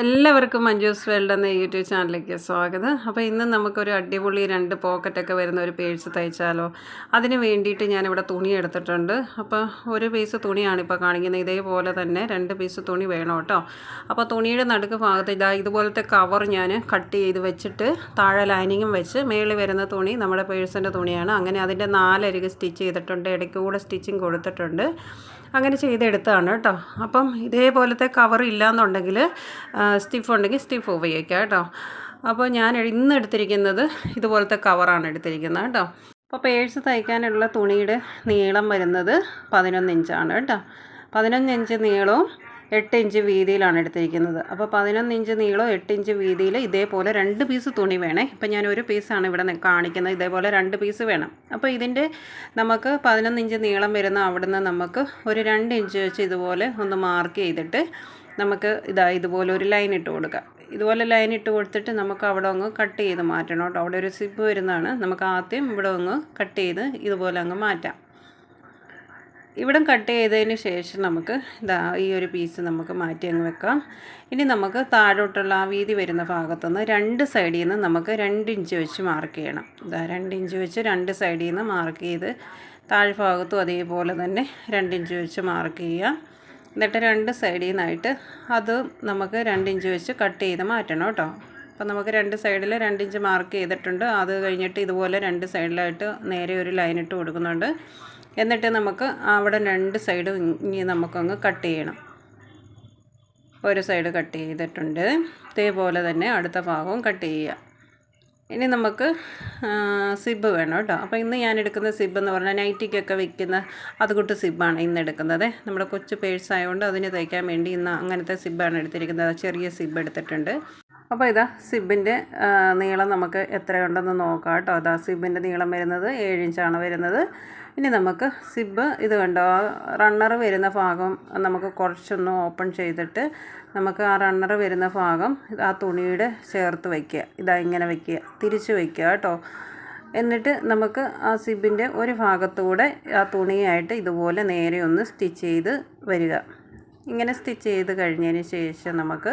എല്ലാവർക്കും മഞ്ജൂസ് വേൾഡ് എന്ന യൂട്യൂബ് ചാനലിലേക്ക് സ്വാഗതം. അപ്പോൾ ഇന്ന് നമുക്കൊരു അടിപൊളി രണ്ട് പോക്കറ്റൊക്കെ വരുന്ന ഒരു പേഴ്സ് തയ്ച്ചാലോ. അതിന് വേണ്ടിയിട്ട് ഞാനിവിടെ തുണി എടുത്തിട്ടുണ്ട്. അപ്പോൾ ഒരു പീസ് തുണിയാണ് ഇപ്പോൾ കാണിക്കുന്നത്. ഇതേപോലെ തന്നെ രണ്ട് പീസ് തുണി വേണം കേട്ടോ. അപ്പോൾ തുണിയുടെ നടുക്ക് ഭാഗത്ത് ഇതാ ഇതുപോലത്തെ കവർ ഞാൻ കട്ട് ചെയ്ത് വെച്ചിട്ട് താഴെ ലൈനിങ്ങും വെച്ച് മേളിൽ വരുന്ന തുണി നമ്മുടെ പേഴ്സിന്റെ തുണിയാണ്. അങ്ങനെ അതിന്റെ നാലരികെ സ്റ്റിച്ച് ചെയ്തിട്ടുണ്ട്. ഇടയ്ക്ക് കൂടെ സ്റ്റിച്ചിങ് കൊടുത്തിട്ടുണ്ട്. അങ്ങനെ ചെയ്തെടുത്താണ് കേട്ടോ. അപ്പം ഇതേപോലത്തെ കവർ ഇല്ലയെന്നുണ്ടെങ്കിൽ സ്റ്റിഫ് ഉണ്ടെങ്കിൽ സ്റ്റിഫ് ഉപയോഗിക്കാം കേട്ടോ. അപ്പോൾ ഞാൻ ഇന്ന് എടുത്തിരിക്കുന്നത് ഇതുപോലത്തെ കവറാണ് എടുത്തിരിക്കുന്നത് കേട്ടോ. അപ്പോൾ പേഴ്സ് തയ്ക്കാനുള്ള തുണിയുടെ നീളം വരുന്നത് പതിനൊന്ന് ഇഞ്ചാണ് കേട്ടോ. പതിനൊന്ന് ഇഞ്ച് നീളവും എട്ട് ഇഞ്ച് വീതിയിലാണ് എടുത്തിരിക്കുന്നത്. അപ്പോൾ പതിനൊന്ന് ഇഞ്ച് നീളവും എട്ട് ഇഞ്ച് വീതിയിൽ ഇതേപോലെ രണ്ട് പീസ് തുണി വേണേ. ഇപ്പം ഞാൻ ഒരു പീസാണ് ഇവിടെ കാണിക്കുന്നത്. ഇതേപോലെ രണ്ട് പീസ് വേണം. അപ്പോൾ ഇതിന്റെ നമുക്ക് പതിനൊന്ന് ഇഞ്ച് നീളം വരുന്ന അവിടുന്ന് നമുക്ക് ഒരു രണ്ട് ഇഞ്ച് വെച്ച് ഇതുപോലെ ഒന്ന് മാർക്ക് ചെയ്തിട്ട് നമുക്ക് ഇതാ ഇതുപോലെ ഒരു ലൈൻ ഇട്ട് കൊടുക്കാം. ഇതുപോലെ ലൈൻ ഇട്ട് കൊടുത്തിട്ട് നമുക്ക് അവിടെ അങ്ങ് കട്ട് ചെയ്ത് മാറ്റണം കേട്ടോ. അവിടെ ഒരു സിപ്പ് വരുന്നതാണ്. നമുക്ക് ആദ്യം ഇവിടെ അങ്ങ് കട്ട് ചെയ്ത് ഇതുപോലെ അങ്ങ് മാറ്റാം. ഇവിടം കട്ട് ചെയ്തതിന് ശേഷം നമുക്ക് ഇതാ ഈ ഒരു പീസ് നമുക്ക് മാറ്റി അങ്ങ് വെക്കാം. ഇനി നമുക്ക് താഴോട്ടുള്ള ആ വീതി വരുന്ന ഭാഗത്തുനിന്ന് രണ്ട് സൈഡിൽ നിന്ന് നമുക്ക് രണ്ട് ഇഞ്ച് വെച്ച് മാർക്ക് ചെയ്യണം. ഇതാ രണ്ട് ഇഞ്ച് വെച്ച് രണ്ട് സൈഡിൽ നിന്ന് മാർക്ക് ചെയ്ത് താഴ്ഭാഗത്തും അതേപോലെ തന്നെ രണ്ട് ഇഞ്ച് വെച്ച് മാർക്ക് ചെയ്യുക എന്നിട്ട് രണ്ട് സൈഡിൽ നിന്നായിട്ട് അത് നമുക്ക് രണ്ടിഞ്ച് വെച്ച് കട്ട് ചെയ്ത് മാറ്റണം കേട്ടോ. അപ്പോൾ നമുക്ക് രണ്ട് സൈഡിൽ രണ്ടിഞ്ച് മാർക്ക് ചെയ്തിട്ടുണ്ട്. അത് കഴിഞ്ഞിട്ട് ഇതുപോലെ രണ്ട് സൈഡിലായിട്ട് നേരെ ഒരു ലൈൻ ഇട്ട് കൊടുക്കുന്നുണ്ട്. എന്നിട്ട് നമുക്ക് അവിടെ രണ്ട് സൈഡും ഇനി നമുക്കങ്ങ് കട്ട് ചെയ്യണം. ഒരു സൈഡ് കട്ട് ചെയ്തിട്ടുണ്ട്. ഇതേപോലെ തന്നെ അടുത്ത ഭാഗവും കട്ട് ചെയ്യുക. ഇനി നമുക്ക് സിബ് വേണം കേട്ടോ. അപ്പോൾ ഇന്ന് ഞാൻ എടുക്കുന്ന സിബ് എന്ന് പറഞ്ഞാൽ നൈറ്റിക്കൊക്കെ വെക്കുന്ന അതുകൂട്ട് സിബാണ് ഇന്ന് എടുക്കുന്നത്. നമ്മുടെ കൊച്ചു പേഴ്സ് ആയതുകൊണ്ട് അതിന് തയ്ക്കാൻ വേണ്ടി ഇന്ന് അങ്ങനത്തെ സിബാണ് എടുത്തിരിക്കുന്നത്. ചെറിയ സിബ് എടുത്തിട്ടുണ്ട്. അപ്പോൾ ഇതാ സിബിന്റെ നീളം നമുക്ക് എത്രയുണ്ടെന്ന് നോക്കാം കേട്ടോ. അതാ സിബിന്റെ നീളം വരുന്നത് ഏഴ് ഇഞ്ചാണ് വരുന്നത്. ഇനി നമുക്ക് സിബ് ഇത് കണ്ടോ? റണ്ണർ വരുന്ന ഭാഗം നമുക്ക് കുറച്ചൊന്ന് ഓപ്പൺ ചെയ്തിട്ട് നമുക്ക് ആ റണ്ണർ വരുന്ന ഭാഗം ആ തുണിയുടെ ചേർത്ത് വയ്ക്കുക ഇതാ ഇങ്ങനെ വയ്ക്കുക തിരിച്ച് വയ്ക്കുക കേട്ടോ. എന്നിട്ട് നമുക്ക് ആ സിബിന്റെ ഒരു ഭാഗത്തൂടെ ആ തുണിയായിട്ട് ഇതുപോലെ നേരെ ഒന്ന് സ്റ്റിച്ച് ചെയ്ത് വരിക. ഇങ്ങനെ സ്റ്റിച്ച് ചെയ്ത് കഴിഞ്ഞതിന് ശേഷം നമുക്ക്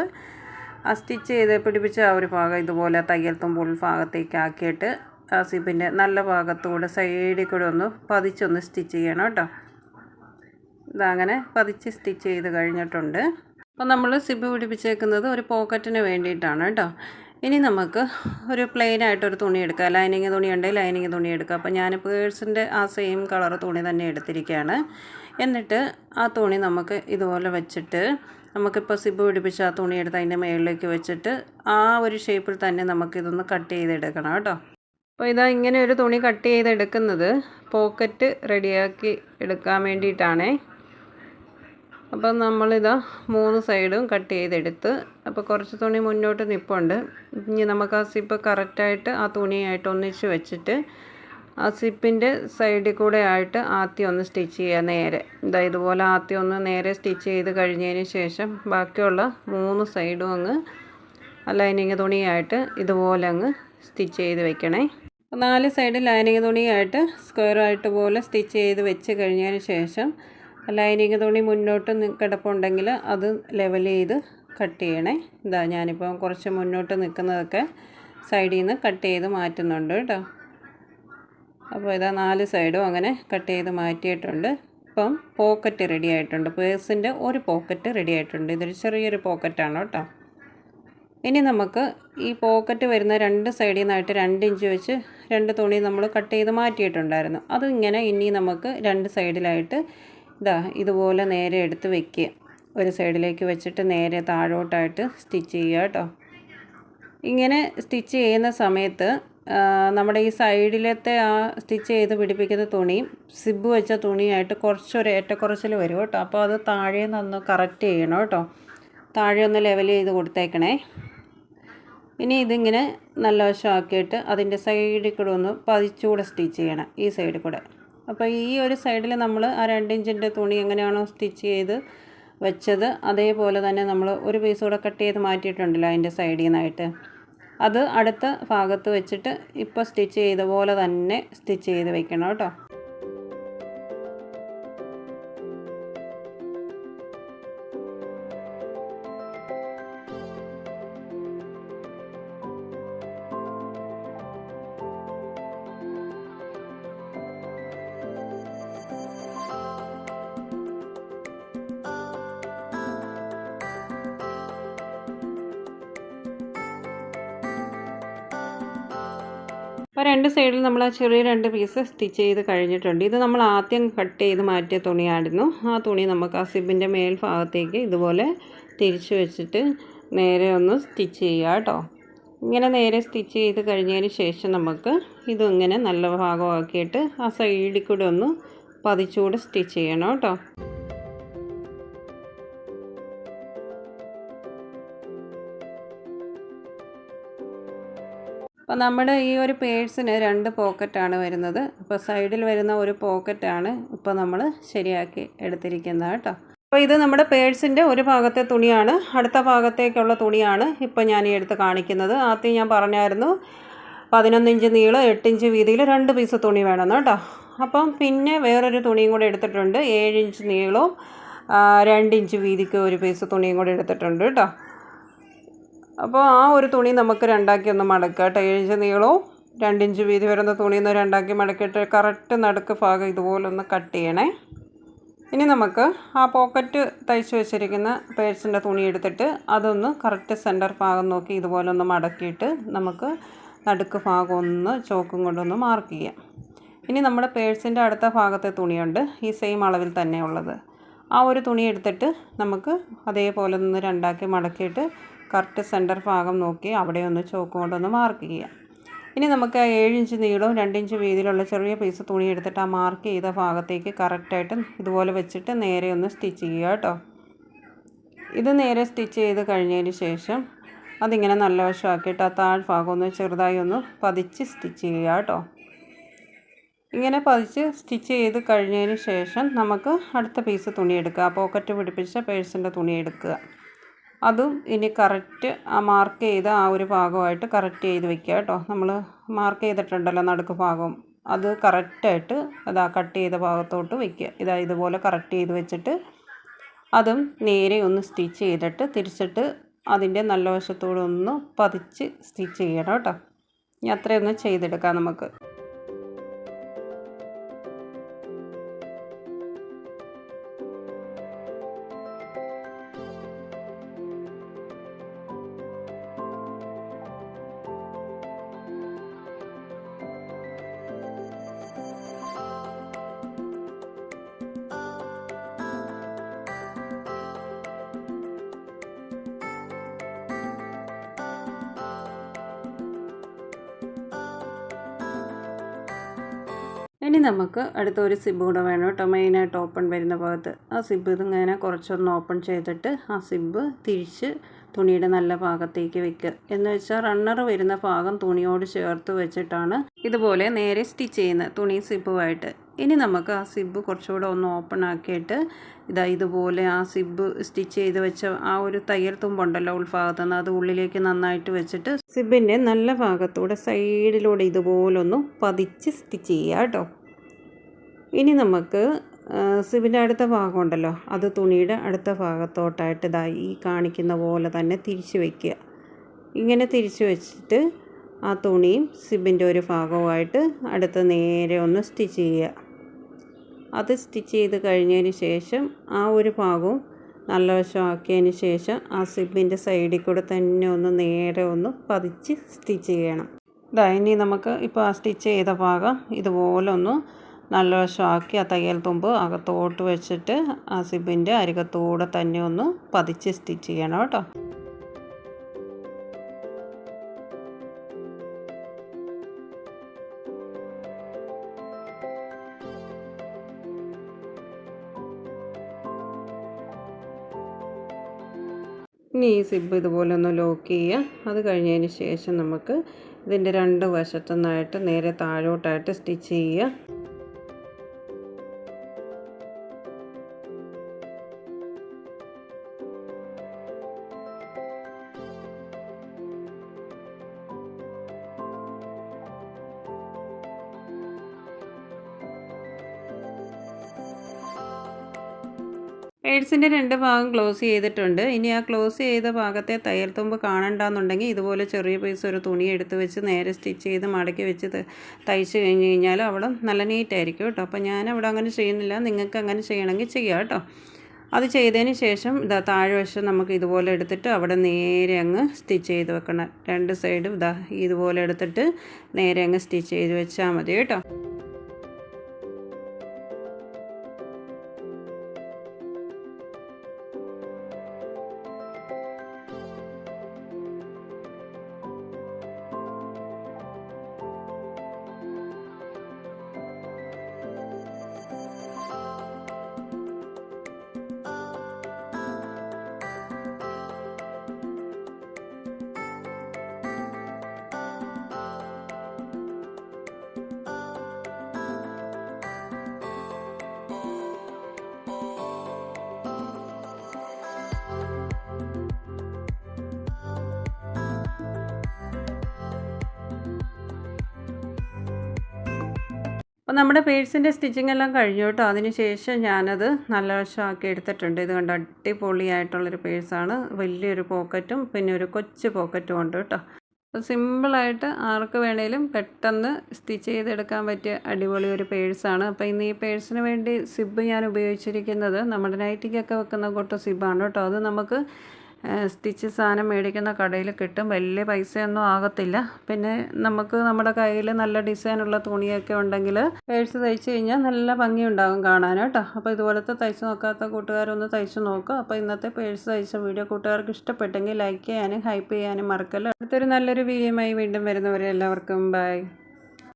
ആ സ്റ്റിച്ച് ചെയ്ത് പിടിപ്പിച്ച ആ ഒരു ഭാഗം ഇതുപോലെ തയ്യൽ തുമ്പുൾ ഭാഗത്തേക്ക് ആക്കിയിട്ട് ആ സിബിന്റെ നല്ല ഭാഗത്തൂടെ സൈഡിൽ കൂടെ ഒന്ന് പതിച്ചൊന്ന് സ്റ്റിച്ച് ചെയ്യണം കേട്ടോ. ഇതങ്ങനെ പതിച്ച് സ്റ്റിച്ച് ചെയ്ത് കഴിഞ്ഞിട്ടുണ്ട്. അപ്പോൾ നമ്മൾ സിബ് പിടിപ്പിച്ചേക്കുന്നത് ഒരു പോക്കറ്റിന് വേണ്ടിയിട്ടാണ് കേട്ടോ. ഇനി നമുക്ക് ഒരു പ്ലെയിൻ ആയിട്ടൊരു തുണി എടുക്കുക ലൈനിങ് തുണി ഉണ്ടെങ്കിൽ ലൈനിങ് തുണി എടുക്കുക അപ്പോൾ ഞാൻ പേഴ്സിന്റെ ആ സെയിം കളർ തുണി തന്നെ എടുത്തിരിക്കുകയാണ്. എന്നിട്ട് ആ തുണി നമുക്ക് ഇതുപോലെ വെച്ചിട്ട് നമുക്കിപ്പോൾ സിബ് പിടിപ്പിച്ച ആ തുണി എടുത്ത് അതിന്റെ മുകളിലേക്ക് വെച്ചിട്ട് ആ ഒരു ഷേപ്പിൽ തന്നെ നമുക്കിതൊന്ന് കട്ട് ചെയ്തെടുക്കണം കേട്ടോ. അപ്പോൾ ഇതാ ഇങ്ങനെ ഒരു തുണി കട്ട് ചെയ്തെടുക്കുന്നത് പോക്കറ്റ് റെഡിയാക്കി എടുക്കാൻ വേണ്ടിയിട്ടാണേ. അപ്പം നമ്മളിതാ മൂന്ന് സൈഡും കട്ട് ചെയ്തെടുത്ത് അപ്പോൾ കുറച്ച് തുണി മുന്നോട്ട് നിൽപ്പുണ്ട് ഇനി നമുക്ക് ആ സിപ്പ് കറക്റ്റായിട്ട് ആ തുണിയായിട്ട് ഒന്നിച്ച് വെച്ചിട്ട് ആ സിപ്പിന്റെ സൈഡിൽ കൂടെ ആയിട്ട് ആദ്യം ഒന്ന് സ്റ്റിച്ച് ചെയ്യുക നേരെ. ഇതാ ഇതുപോലെ ആദ്യം ഒന്ന് നേരെ സ്റ്റിച്ച് ചെയ്ത് കഴിഞ്ഞതിന് ശേഷം ബാക്കിയുള്ള മൂന്ന് സൈഡും അങ്ങ് ലൈനിങ് തുണിയായിട്ട് ഇതുപോലെ അങ്ങ് സ്റ്റിച്ച് ചെയ്ത് വെക്കണേ. നാല് സൈഡ് ലൈനിങ് തുണിയായിട്ട് സ്ക്വയറായിട്ട് പോലെ സ്റ്റിച്ച് ചെയ്ത് വെച്ച് കഴിഞ്ഞതിന് ശേഷം ലൈനിങ് തുണി മുന്നോട്ട് കിടപ്പുണ്ടെങ്കിൽ അത് ലെവൽ ചെയ്ത് കട്ട് ചെയ്യണേ. ഇതാ ഞാനിപ്പോൾ കുറച്ച് മുന്നോട്ട് നിൽക്കുന്നതൊക്കെ സൈഡിൽ നിന്ന് കട്ട് ചെയ്ത് മാറ്റുന്നുണ്ട് കേട്ടോ. അപ്പോൾ ഇതാ നാല് സൈഡും അങ്ങനെ കട്ട് ചെയ്ത് മാറ്റിയിട്ടുണ്ട്. ഇപ്പം പോക്കറ്റ് റെഡി ആയിട്ടുണ്ട്. പേഴ്സിന്റെ ഒരു പോക്കറ്റ് റെഡി ആയിട്ടുണ്ട്. ഇതൊരു ചെറിയൊരു പോക്കറ്റാണ് കേട്ടോ. ഇനി നമുക്ക് ഈ പോക്കറ്റ് വരുന്ന രണ്ട് സൈഡിൽ നിന്നായിട്ട് രണ്ട് ഇഞ്ച് വെച്ച് രണ്ട് തുണി നമ്മൾ കട്ട് ചെയ്ത് മാറ്റിയിട്ടുണ്ടായിരുന്നു. അത് ഇങ്ങനെ ഇനി നമുക്ക് രണ്ട് സൈഡിലായിട്ട് ഇതാ ഇതുപോലെ നേരെ എടുത്ത് വെക്കുക. ഒരു സൈഡിലേക്ക് വെച്ചിട്ട് നേരെ താഴോട്ടായിട്ട് സ്റ്റിച്ച് ചെയ്യുക കേട്ടോ ഇങ്ങനെ സ്റ്റിച്ച് ചെയ്യുന്ന സമയത്ത് നമ്മുടെ ഈ സൈഡിലത്തെ ആ സ്റ്റിച്ച് ചെയ്ത് പിടിപ്പിക്കുന്ന തുണി സിബ് വെച്ച തുണിയായിട്ട് കുറച്ചൊരു ഏറ്റക്കുറച്ചിൽ വരും കേട്ടോ അപ്പോൾ അത് താഴെ നിന്ന് കറക്റ്റ് ചെയ്യണം കേട്ടോ താഴെ ഒന്ന് ലെവൽ ചെയ്ത് കൊടുത്തേക്കണേ. ഇനി ഇതിങ്ങനെ നല്ല വശമാക്കിയിട്ട് അതിന്റെ സൈഡിൽ കൂടെ ഒന്ന് പതിച്ചുകൂടെ സ്റ്റിച്ച് ചെയ്യണം ഈ സൈഡിൽ കൂടെ. അപ്പോൾ ഈ ഒരു സൈഡിൽ നമ്മൾ ആ രണ്ട് ഇഞ്ചിന്റെ തുണി എങ്ങനെയാണോ സ്റ്റിച്ച് ചെയ്ത് വെച്ചത് അതേപോലെ തന്നെ നമ്മൾ ഒരു പീസ് കൂടെ കട്ട് ചെയ്ത് മാറ്റിയിട്ടുണ്ടല്ലോ അതിന്റെ സൈഡിൽ നിന്നായിട്ട് അത് അടുത്ത ഭാഗത്ത് വെച്ചിട്ട് ഇപ്പോൾ സ്റ്റിച്ച് ചെയ്ത പോലെ തന്നെ സ്റ്റിച്ച് ചെയ്ത് വെക്കണം കേട്ടോ. അപ്പോൾ രണ്ട് സൈഡിൽ നമ്മൾ ആ ചെറിയ രണ്ട് പീസ് സ്റ്റിച്ച് ചെയ്ത് കഴിഞ്ഞിട്ടുണ്ട്. ഇത് നമ്മൾ ആദ്യം കട്ട് ചെയ്ത് മാറ്റിയ തുണിയായിരുന്നു. ആ തുണി നമുക്ക് ആ സിബിന്റെ മേൽ ഭാഗത്തേക്ക് ഇതുപോലെ തിരിച്ചു വെച്ചിട്ട് നേരെ ഒന്ന് സ്റ്റിച്ച് ചെയ്യുക കേട്ടോ. ഇങ്ങനെ നേരെ സ്റ്റിച്ച് ചെയ്ത് കഴിഞ്ഞതിന് ശേഷം നമുക്ക് ഇതിങ്ങനെ നല്ല ഭാഗമാക്കിയിട്ട് ആ സൈഡിൽ കൂടെ ഒന്ന് പതിച്ചുകൂടെ സ്റ്റിച്ച് ചെയ്യണം കേട്ടോ. അപ്പോൾ നമ്മുടെ ഈ ഒരു പേഴ്സിന് രണ്ട് പോക്കറ്റാണ് വരുന്നത്. അപ്പോൾ സൈഡിൽ വരുന്ന ഒരു പോക്കറ്റാണ് ഇപ്പോൾ നമ്മൾ ശരിയാക്കി എടുത്തിരിക്കുന്നത് കേട്ടോ. അപ്പോൾ ഇത് നമ്മുടെ പേഴ്സിന്റെ ഒരു ഭാഗത്തെ തുണിയാണ്. അടുത്ത ഭാഗത്തേക്കുള്ള തുണിയാണ് ഇപ്പോൾ ഞാൻ ഈ എടുത്ത് കാണിക്കുന്നത്. ആദ്യം ഞാൻ പറഞ്ഞായിരുന്നു പതിനൊന്ന് ഇഞ്ച് നീളം എട്ടിഞ്ച് വീതിയിൽ രണ്ട് പീസ് തുണി വേണം കേട്ടോ. അപ്പം പിന്നെ വേറൊരു തുണിയും കൂടെ എടുത്തിട്ടുണ്ട്. ഏഴിഞ്ച് നീളവും രണ്ടിഞ്ച് വീതിക്ക് ഒരു പീസ് തുണിയും കൂടെ എടുത്തിട്ടുണ്ട് കേട്ടോ. അപ്പോൾ ആ ഒരു തുണി നമുക്ക് രണ്ടാക്കി ഒന്ന് മടക്കുക. കേട്ടോ ഏഴ് നീളവും രണ്ടിഞ്ച് വീതി വരുന്ന തുണി ഒന്ന് രണ്ടാക്കി മടക്കിയിട്ട് കറക്റ്റ് നടുക്ക് ഭാഗം ഇതുപോലെ ഒന്ന് കട്ട് ചെയ്യണേ. ഇനി നമുക്ക് ആ പോക്കറ്റ് തയ്ച്ച് വെച്ചിരിക്കുന്ന പേഴ്സിന്റെ തുണി എടുത്തിട്ട് അതൊന്ന് കറക്റ്റ് സെന്റർ ഭാഗം നോക്കി ഇതുപോലെ ഒന്ന് മടക്കിയിട്ട് നമുക്ക് നടുക്ക് ഭാഗം ഒന്ന് ചോക്കും കൊണ്ടൊന്ന് മാർക്ക് ചെയ്യാം. ഇനി നമ്മുടെ പേഴ്സിന്റെ അടുത്ത ഭാഗത്തെ തുണിയുണ്ട് ഈ സെയിം അളവിൽ തന്നെ ഉള്ളത്. ആ ഒരു തുണി എടുത്തിട്ട് നമുക്ക് അതേപോലെ ഒന്ന് രണ്ടാക്കി മടക്കിയിട്ട് കറക്റ്റ് സെന്റർ ഭാഗം നോക്കി അവിടെ ഒന്ന് ചോക്ക് കൊണ്ടൊന്ന് മാർക്ക് ചെയ്യാം. ഇനി നമുക്ക് ഏഴിഞ്ച് നീളവും രണ്ട് ഇഞ്ച് വീതിയിലുള്ള ചെറിയ പീസ് തുണി എടുത്തിട്ട് ആ മാർക്ക് ചെയ്ത ഭാഗത്തേക്ക് കറക്റ്റായിട്ട് ഇതുപോലെ വെച്ചിട്ട് നേരെ ഒന്ന് സ്റ്റിച്ച് ചെയ്യുക കേട്ടോ. ഇത് നേരെ സ്റ്റിച്ച് ചെയ്ത് കഴിഞ്ഞതിന് ശേഷം അതിങ്ങനെ നല്ല വശമാക്കിയിട്ട് ആ താഴ്ഭാഗം ഒന്ന് ചെറുതായി ഒന്ന് പതിച്ച് സ്റ്റിച്ച് ചെയ്യുക കേട്ടോ. ഇങ്ങനെ പതിച്ച് സ്റ്റിച്ച് ചെയ്ത് കഴിഞ്ഞതിന് ശേഷം നമുക്ക് അടുത്ത പീസ് തുണി എടുക്കുക. പോക്കറ്റ് പിടിപ്പിച്ച പേഴ്സിന്റെ തുണി എടുക്കുക. അതും ഇനി കറക്റ്റ് ആ മാർക്ക് ചെയ്ത ആ ഒരു ഭാഗമായിട്ട് കറക്റ്റ് ചെയ്ത് വെക്കുക കേട്ടോ. നമ്മൾ മാർക്ക് ചെയ്തിട്ടുണ്ടല്ലോ നടുക്ക് ഭാഗം. അത് കറക്റ്റായിട്ട് അതാ കട്ട് ചെയ്ത ഭാഗത്തോട്ട് വെക്കുക. ഇതാ ഇതുപോലെ കറക്റ്റ് ചെയ്ത് വെച്ചിട്ട് അതും നേരെ ഒന്ന് സ്റ്റിച്ച് ചെയ്തിട്ട് തിരിച്ചിട്ട് അതിന്റെ നല്ല വശത്തോടെ ഒന്ന് പതിച്ച് സ്റ്റിച്ച് ചെയ്യണം കേട്ടോ. ഇനി അത്രയൊന്ന് ചെയ്തെടുക്കാം നമുക്ക്. ഇനി നമുക്ക് അടുത്ത ഒരു സിബ് കൂടെ വേണം കേട്ടോ. മെയിനായിട്ട് ഓപ്പൺ വരുന്ന ഭാഗത്ത്. ആ സിബ് ഇതിങ്ങനെ കുറച്ചൊന്ന് ഓപ്പൺ ചെയ്തിട്ട് ആ സിബ് തിരിച്ച് തുണിയുടെ നല്ല ഭാഗത്തേക്ക് വെക്കുക എന്ന് വെച്ചാൽ റണ്ണർ വരുന്ന ഭാഗം തുണിയോട് ചേർത്ത് വെച്ചിട്ടാണ് ഇതുപോലെ നേരെ സ്റ്റിച്ച് ചെയ്യുന്നത് തുണി സിബുമായിട്ട് ഇനി നമുക്ക് ആ സിബ് കുറച്ചുകൂടെ ഒന്ന് ഓപ്പൺ ആക്കിയിട്ട് ഇതാ ഇതുപോലെ ആ സിബ് സ്റ്റിച്ച് ചെയ്ത് വെച്ച ആ ഒരു തയ്യൽ തുമ്പുണ്ടല്ലോ ഉൾഭാഗത്ത് നിന്ന് അത് ഉള്ളിലേക്ക് നന്നായിട്ട് വെച്ചിട്ട് സിബിന്റെ നല്ല ഭാഗത്തൂടെ സൈഡിലൂടെ ഇതുപോലൊന്ന് പതിച്ച് സ്റ്റിച്ച് ചെയ്യുക കേട്ടോ. ഇനി നമുക്ക് സിബിന്റെ അടുത്ത ഭാഗം ഉണ്ടല്ലോ. അത് തുണിയുടെ അടുത്ത ഭാഗത്തോട്ടായിട്ട് ഇതാ ഈ കാണിക്കുന്ന പോലെ തന്നെ തിരിച്ച് വയ്ക്കുക ഇങ്ങനെ തിരിച്ച് വെച്ചിട്ട് ആ തുണിയും സിബിന്റെ ഒരു ഭാഗവുമായിട്ട് അടുത്ത് നേരെ ഒന്ന് സ്റ്റിച്ച് ചെയ്യുക. അത് സ്റ്റിച്ച് ചെയ്ത് കഴിഞ്ഞതിന് ശേഷം ആ ഒരു ഭാഗവും നല്ല വശമാക്കിയതിന് ശേഷം ആ സിബിന്റെ സൈഡിൽ കൂടെ തന്നെ ഒന്ന് നേരെ ഒന്ന് പതിച്ച് സ്റ്റിച്ച് ചെയ്യണം. ഇതാ ഇനി നമുക്ക് ഇപ്പോൾ ആ സ്റ്റിച്ച് ചെയ്ത ഭാഗം ഇതുപോലെ ഒന്ന് നല്ല വശമാക്കി ആ തയ്യൽ തുമ്പ് അകത്തോട്ട് വെച്ചിട്ട് ആ സിബിന്റെ അരികത്തൂടെ തന്നെ ഒന്ന് പതിച്ച് സ്റ്റിച്ച് ചെയ്യണം കേട്ടോ. ഇനി ഈ സിബ് ഇതുപോലെ ഒന്ന് ലോക്ക് ചെയ്യുക. അത് കഴിഞ്ഞതിന് ശേഷം നമുക്ക് ഇതിന്റെ രണ്ട് വശത്തുനിന്നായിട്ട് നേരെ താഴോട്ടായിട്ട് സ്റ്റിച്ച് ചെയ്യുക. പേഴ്സിന്റെ രണ്ട് ഭാഗം ക്ലോസ് ചെയ്തിട്ടുണ്ട്. ഇനി ആ ക്ലോസ് ചെയ്ത ഭാഗത്തെ തയ്യൽ തുമ്പ് കാണണ്ടെന്നുണ്ടെങ്കിൽ ഇതുപോലെ ചെറിയ പീസ് ഒരു തുണി എടുത്ത് വെച്ച് നേരെ സ്റ്റിച്ച് ചെയ്ത് മടക്കി വെച്ച് തയ്ച്ച് കഴിഞ്ഞ് കഴിഞ്ഞാൽ അവിടെ നല്ല നീറ്റായിരിക്കും കേട്ടോ. അപ്പോൾ ഞാൻ അവിടെ അങ്ങനെ ചെയ്യുന്നില്ല. നിങ്ങൾക്ക് അങ്ങനെ ചെയ്യണമെങ്കിൽ ചെയ്യാം കേട്ടോ. അത് ചെയ്തതിന് ശേഷം ഇതാ താഴ്വശം നമുക്ക് ഇതുപോലെ എടുത്തിട്ട് അവിടെ നേരെ അങ്ങ് സ്റ്റിച്ച് ചെയ്ത് വെക്കണം. രണ്ട് സൈഡും ഇതാ ഇതുപോലെ എടുത്തിട്ട് നേരെ അങ്ങ് സ്റ്റിച്ച് ചെയ്ത് വെച്ചാൽ മതി കേട്ടോ. അപ്പോൾ നമ്മുടെ പേഴ്സിന്റെ സ്റ്റിച്ചിങ് എല്ലാം കഴിഞ്ഞു കേട്ടോ. അതിന് ശേഷം ഞാനത് നല്ല വശമാക്കി എടുത്തിട്ടുണ്ട്. ഇത് കണ്ട്? അടിപൊളിയായിട്ടുള്ളൊരു പേഴ്സാണ്. വലിയൊരു പോക്കറ്റും പിന്നെ ഒരു കൊച്ചു പോക്കറ്റും ഉണ്ട് കേട്ടോ. അപ്പോൾ സിമ്പിളായിട്ട് ആർക്ക് വേണേലും പെട്ടെന്ന് സ്റ്റിച്ച് ചെയ്തെടുക്കാൻ പറ്റിയ അടിപൊളി ഒരു പേഴ്സാണ്. അപ്പോൾ ഇന്ന് ഈ പേഴ്സിന് വേണ്ടി സിബ് ഞാൻ ഉപയോഗിച്ചിരിക്കുന്നത് നമ്മുടെ നൈറ്റിക്കൊക്കെ വെക്കുന്ന കൊട്ട സിബാണ് കേട്ടോ. അത് നമുക്ക് സ്റ്റിച്ച് സാധനം മേടിക്കുന്ന കടയിൽ കിട്ടും. വലിയ പൈസയൊന്നും ആകത്തില്ല. പിന്നെ നമുക്ക് നമ്മുടെ കയ്യിൽ നല്ല ഡിസൈനുള്ള തുണിയൊക്കെ ഉണ്ടെങ്കിൽ പേഴ്സ് തയ്ച്ച് കഴിഞ്ഞാൽ നല്ല ഭംഗിയുണ്ടാകും കാണാൻ കേട്ടോ. അപ്പോൾ ഇതുപോലത്തെ തയ്ച്ച് നോക്കാത്ത കൂട്ടുകാരൊന്ന് തയ്ച്ച് നോക്കുക അപ്പോൾ ഇന്നത്തെ പേഴ്സ് തയ്ച്ച വീഡിയോ കൂട്ടുകാർക്ക് ഇഷ്ടപ്പെട്ടെങ്കിൽ ലൈക്ക് ചെയ്യാനും ഹൈപ്പ് ചെയ്യാനും മറക്കല്ലോ. അടുത്തൊരു നല്ലൊരു വീഡിയോ ആയി വീണ്ടും വരുന്നവരെ എല്ലാവർക്കും ബൈ